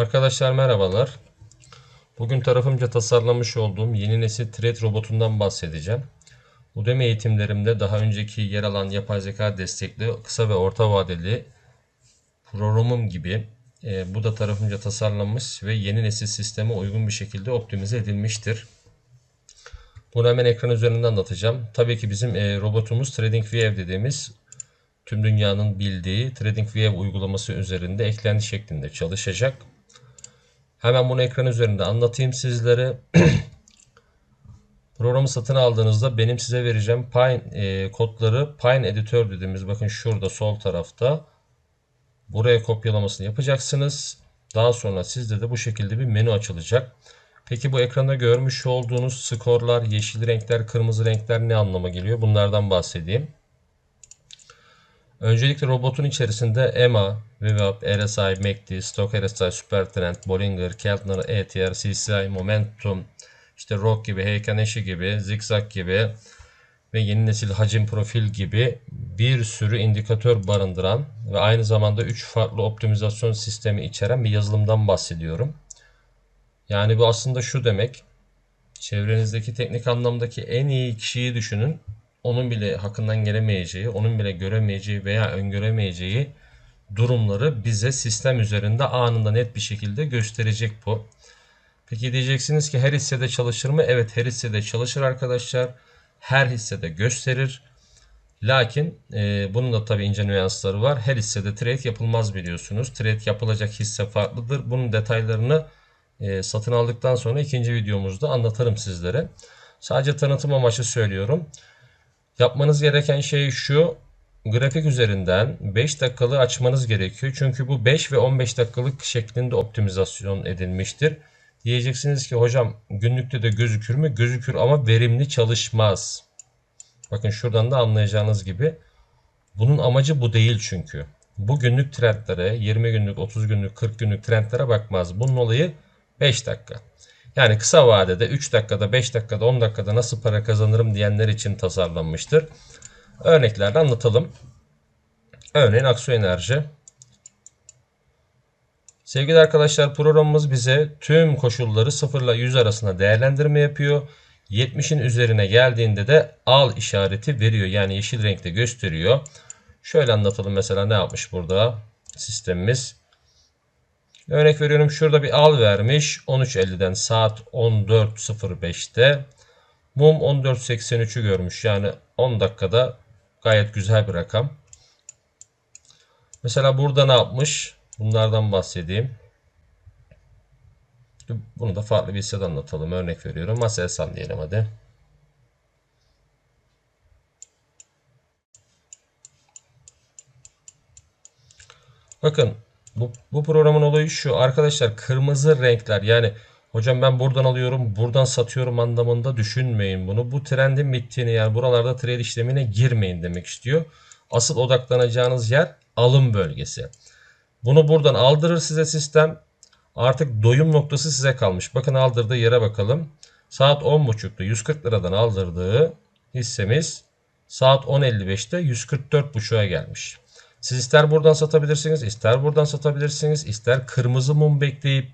Arkadaşlar merhabalar. Bugün tarafımca tasarlamış olduğum yeni nesil Thread robotundan bahsedeceğim. Udemy eğitimlerimde daha önceki yer alan yapay zeka destekli kısa ve orta vadeli programım gibi e, bu da tarafımca tasarlanmış ve yeni nesil sisteme uygun bir şekilde optimize edilmiştir. Bunu hemen ekran üzerinden anlatacağım. Tabii ki bizim e, robotumuz TradingView dediğimiz tüm dünyanın bildiği TradingView uygulaması üzerinde eklenti şeklinde çalışacak. Hemen bunu ekran üzerinde anlatayım sizlere. Programı satın aldığınızda benim size vereceğim Pine e, kodları Pine Editor dediğimiz bakın şurada sol tarafta buraya kopyalamasını yapacaksınız. Daha sonra sizde de bu şekilde bir menü açılacak. Peki bu ekranda görmüş olduğunuz skorlar, yeşil renkler, kırmızı renkler ne anlama geliyor? Bunlardan bahsedeyim. Öncelikle robotun içerisinde EMA, VWAP, RSI, MACD, Stock RSI, Supertrend, Bollinger, Keltner, ETR, CCI, Momentum, işte ROK gibi, Heiken eşi gibi, Zigzag gibi ve yeni nesil hacim profil gibi bir sürü indikatör barındıran ve aynı zamanda 3 farklı optimizasyon sistemi içeren bir yazılımdan bahsediyorum. Yani bu aslında şu demek. Çevrenizdeki teknik anlamdaki en iyi kişiyi düşünün. Onun bile hakkından gelemeyeceği, onun bile göremeyeceği veya öngöremeyeceği durumları bize sistem üzerinde anında net bir şekilde gösterecek bu. Peki diyeceksiniz ki her hissede çalışır mı? Evet her hissede çalışır arkadaşlar. Her hissede gösterir. Lakin e, bunun da tabii ince nüansları var. Her hissede trade yapılmaz biliyorsunuz. Trade yapılacak hisse farklıdır. Bunun detaylarını e, satın aldıktan sonra ikinci videomuzda anlatırım sizlere. Sadece tanıtım amaçlı söylüyorum. Yapmanız gereken şey şu. Grafik üzerinden 5 dakikalığı açmanız gerekiyor. Çünkü bu 5 ve 15 dakikalık şeklinde optimizasyon edilmiştir. Diyeceksiniz ki hocam günlükte de gözükür mü? Gözükür ama verimli çalışmaz. Bakın şuradan da anlayacağınız gibi. Bunun amacı bu değil çünkü. Bu günlük trendlere, 20 günlük, 30 günlük, 40 günlük trendlere bakmaz. Bunun olayı 5 dakika. Yani kısa vadede 3 dakikada, 5 dakikada, 10 dakikada nasıl para kazanırım diyenler için tasarlanmıştır. Örneklerle anlatalım. Örneğin Aksu Enerji. Sevgili arkadaşlar programımız bize tüm koşulları 0 ile 100 arasında değerlendirme yapıyor. 70'in üzerine geldiğinde de al işareti veriyor. Yani yeşil renkte gösteriyor. Şöyle anlatalım mesela ne yapmış burada sistemimiz. Örnek veriyorum şurada bir al vermiş 13.50'den saat 14.05'te. Mum 14.83'ü görmüş yani 10 dakikada gayet güzel bir rakam. Mesela burada ne yapmış? Bunlardan bahsedeyim. Bunu da farklı bir hissede anlatalım. Örnek veriyorum. Maselsan diyelim hadi. Bakın bu, bu programın olayı şu. Arkadaşlar kırmızı renkler yani hocam ben buradan alıyorum buradan satıyorum anlamında düşünmeyin bunu. Bu trendin bittiğini yani buralarda trade işlemine girmeyin demek istiyor. Asıl odaklanacağınız yer alım bölgesi. Bunu buradan aldırır size sistem. Artık doyum noktası size kalmış. Bakın aldırdığı yere bakalım. Saat 10.30'da 140 liradan aldırdığı hissemiz saat 10.55'te 144.5'a gelmiş. Siz ister buradan satabilirsiniz, ister buradan satabilirsiniz, ister kırmızı mum bekleyip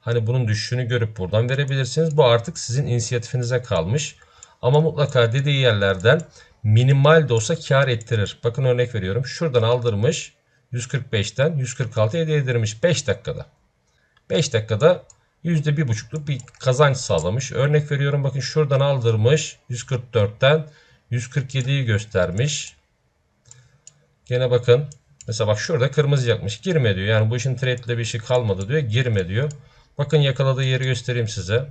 hani bunun düşüşünü görüp buradan verebilirsiniz. Bu artık sizin inisiyatifinize kalmış. Ama mutlaka dediği yerlerden minimal de olsa kar ettirir. Bakın örnek veriyorum. Şuradan aldırmış 145'ten 146'ya yedirmiş 5 dakikada. 5 dakikada %1,5'luk bir kazanç sağlamış. Örnek veriyorum bakın şuradan aldırmış 144'ten 147'yi göstermiş. Gene bakın. Mesela bak şurada kırmızı yakmış. Girme diyor. Yani bu işin trade ile bir şey kalmadı diyor. Girme diyor. Bakın yakaladığı yeri göstereyim size.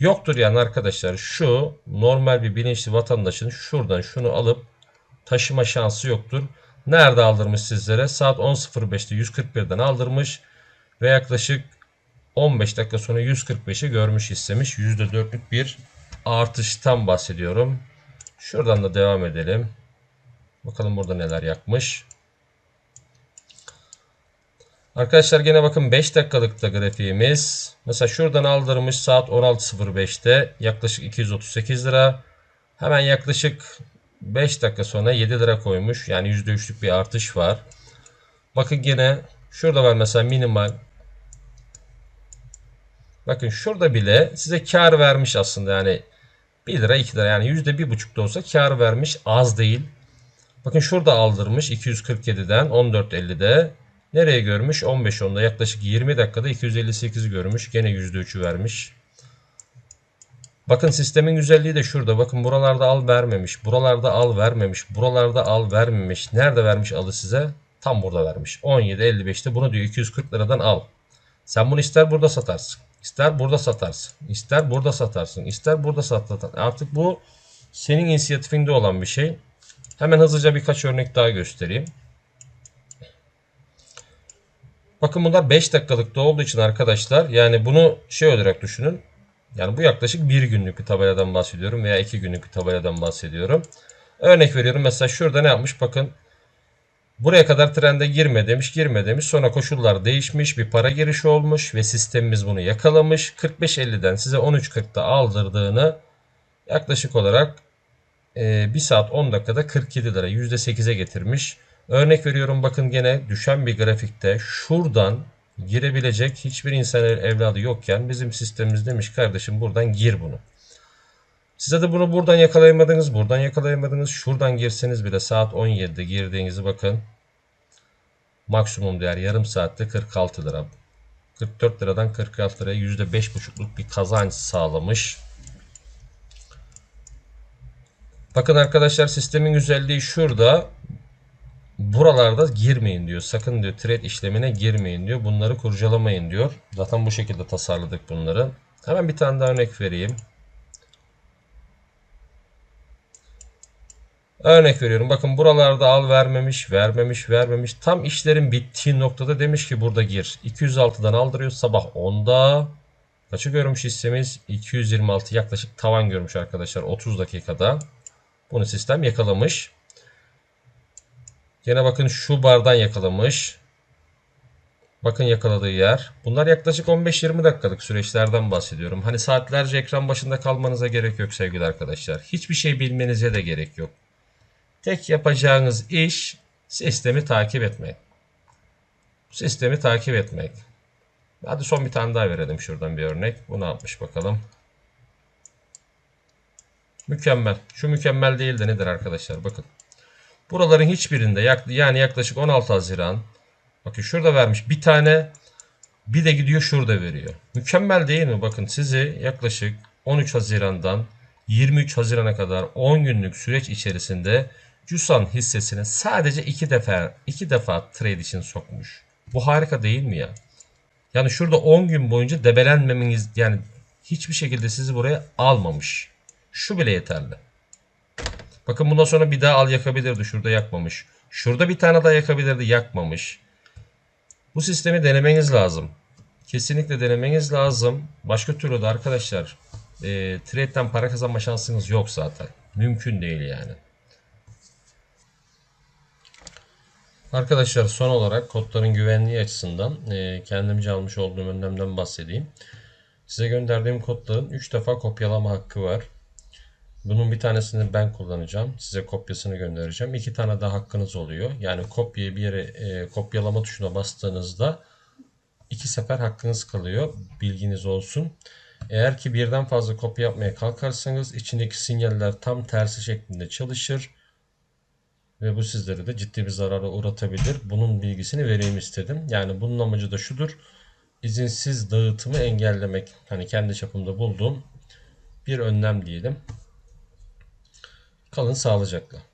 Yoktur yani arkadaşlar. Şu normal bir bilinçli vatandaşın şuradan şunu alıp taşıma şansı yoktur. Nerede aldırmış sizlere? Saat 10.05'te 141'den aldırmış. Ve yaklaşık 15 dakika sonra 145'i görmüş istemiş. %4'lük bir artıştan bahsediyorum. Şuradan da devam edelim. Bakalım burada neler yakmış. Arkadaşlar gene bakın 5 dakikalıkta grafiğimiz. Mesela şuradan aldırmış saat 16.05'te yaklaşık 238 lira. Hemen yaklaşık 5 dakika sonra 7 lira koymuş. Yani %3'lük bir artış var. Bakın gene şurada var mesela minimal Bakın şurada bile size kar vermiş aslında yani 1 lira 2 lira yani %1,5 da olsa kar vermiş az değil. Bakın şurada aldırmış 247'den 14.50'de. Nereye görmüş? 15.10'da yaklaşık 20 dakikada 258 görmüş. Gene %3'ü vermiş. Bakın sistemin güzelliği de şurada. Bakın buralarda al vermemiş. Buralarda al vermemiş. Buralarda al vermemiş. Nerede vermiş alı size? Tam burada vermiş. 17.55'te bunu diyor 240 liradan al. Sen bunu ister burada satarsın. ister burada satarsın. ister burada satarsın. ister burada satarsın. Artık bu senin inisiyatifinde olan bir şey. Hemen hızlıca birkaç örnek daha göstereyim. Bakın bunlar 5 dakikalıkta olduğu için arkadaşlar yani bunu şey olarak düşünün. Yani bu yaklaşık bir günlük bir tabeladan bahsediyorum veya iki günlük bir tabeladan bahsediyorum. Örnek veriyorum mesela şurada ne yapmış bakın. Buraya kadar trende girme demiş girme demiş. Sonra koşullar değişmiş bir para girişi olmuş ve sistemimiz bunu yakalamış. 45.50'den size 13.40'da aldırdığını yaklaşık olarak 1 saat 10 dakikada 47 lira %8'e getirmiş. Örnek veriyorum bakın gene düşen bir grafikte şuradan girebilecek hiçbir insan evladı yokken bizim sistemimiz demiş kardeşim buradan gir bunu. Size de bunu buradan yakalayamadınız, buradan yakalayamadınız. Şuradan girseniz bile saat 17'de girdiğinizi bakın. Maksimum değer yarım saatte 46 lira. 44 liradan 46 liraya %5,5'luk bir kazanç sağlamış. Bakın arkadaşlar sistemin güzelliği şurada. Buralarda girmeyin diyor. Sakın diyor trade işlemine girmeyin diyor. Bunları kurcalamayın diyor. Zaten bu şekilde tasarladık bunları. Hemen bir tane daha örnek vereyim. Örnek veriyorum. Bakın buralarda al vermemiş, vermemiş, vermemiş. Tam işlerin bittiği noktada demiş ki burada gir. 206'dan aldırıyor sabah 10'da. Kaçı görmüş hissemiz? 226 yaklaşık tavan görmüş arkadaşlar 30 dakikada. Bunu sistem yakalamış. Yine bakın şu bardan yakalamış. Bakın yakaladığı yer. Bunlar yaklaşık 15-20 dakikalık süreçlerden bahsediyorum. Hani saatlerce ekran başında kalmanıza gerek yok sevgili arkadaşlar. Hiçbir şey bilmenize de gerek yok. Tek yapacağınız iş sistemi takip etmek. Sistemi takip etmek. Hadi son bir tane daha verelim şuradan bir örnek. Bu ne yapmış bakalım. Mükemmel. Şu mükemmel değil de nedir arkadaşlar? Bakın. Buraların hiçbirinde yani yaklaşık 16 Haziran bakın şurada vermiş bir tane bir de gidiyor şurada veriyor. Mükemmel değil mi? Bakın sizi yaklaşık 13 Haziran'dan 23 Haziran'a kadar 10 günlük süreç içerisinde Cusan hissesine sadece iki defa iki defa trade için sokmuş. Bu harika değil mi ya? Yani şurada 10 gün boyunca debelenmemeniz yani hiçbir şekilde sizi buraya almamış. Şu bile yeterli. Bakın bundan sonra bir daha al yakabilirdi. Şurada yakmamış. Şurada bir tane daha yakabilirdi. Yakmamış. Bu sistemi denemeniz lazım. Kesinlikle denemeniz lazım. Başka türlü de arkadaşlar e, trade'den para kazanma şansınız yok zaten. Mümkün değil yani. Arkadaşlar son olarak kodların güvenliği açısından e, kendimce almış olduğum önlemden bahsedeyim. Size gönderdiğim kodların 3 defa kopyalama hakkı var. Bunun bir tanesini ben kullanacağım. Size kopyasını göndereceğim. İki tane daha hakkınız oluyor. Yani kopyayı bir yere e, kopyalama tuşuna bastığınızda iki sefer hakkınız kalıyor. Bilginiz olsun. Eğer ki birden fazla kopya yapmaya kalkarsanız içindeki sinyaller tam tersi şeklinde çalışır. Ve bu sizlere de ciddi bir zarara uğratabilir. Bunun bilgisini vereyim istedim. Yani bunun amacı da şudur. İzinsiz dağıtımı engellemek. Hani kendi çapımda bulduğum bir önlem diyelim. Kalın sağlıcakla.